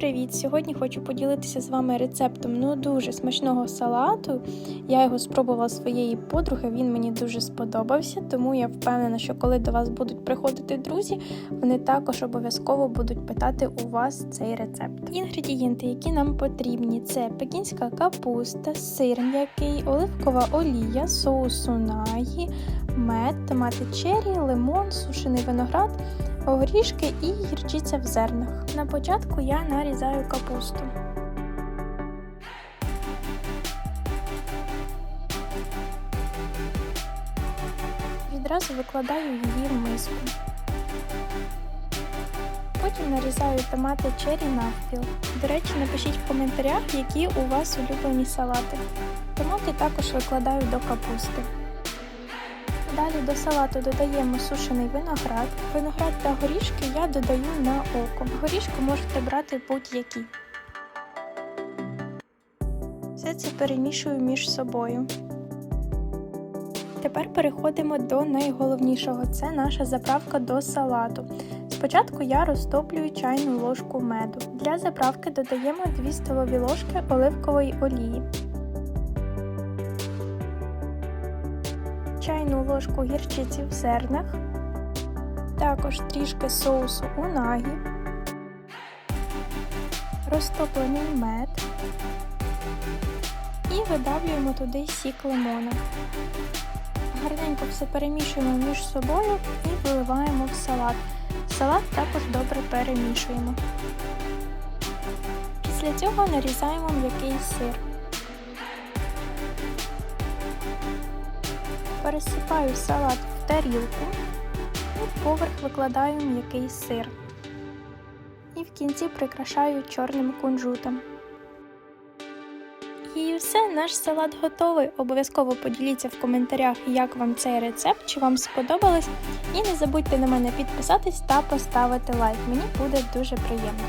привіт! Сьогодні хочу поділитися з вами рецептом ну дуже смачного салату. Я його спробувала своєї подруги, він мені дуже сподобався, тому я впевнена, що коли до вас будуть приходити друзі, вони також обов'язково будуть питати у вас цей рецепт. Інгредієнти, які нам потрібні, це пекінська капуста, сир м'який, оливкова олія, соус унагі, мед, томати черрі, лимон, сушений виноград горішки і гірчиця в зернах. На початку я нарізаю капусту. Відразу викладаю її в миску. Потім нарізаю томати чері навпіл. До речі, напишіть в коментарях, які у вас улюблені салати. Томати також викладаю до капусти. Далі до салату додаємо сушений виноград. Виноград та горішки я додаю на око. Горішку можете брати будь-які. Все це перемішую між собою. Тепер переходимо до найголовнішого це наша заправка до салату. Спочатку я розтоплюю чайну ложку меду. Для заправки додаємо 2 столові ложки оливкової олії. Чайну ложку гірчиці в зернах, також трішки соусу унагі, розтоплений мед і видавлюємо туди сік лимона. Гарненько все перемішуємо між собою і виливаємо в салат. Салат також добре перемішуємо. Після цього нарізаємо м'який сир. Пересипаю салат в тарілку і поверх викладаю м'який сир. І в кінці прикрашаю чорним кунжутом. І все, наш салат готовий. Обов'язково поділіться в коментарях, як вам цей рецепт, чи вам сподобалось. І не забудьте на мене підписатись та поставити лайк. Мені буде дуже приємно.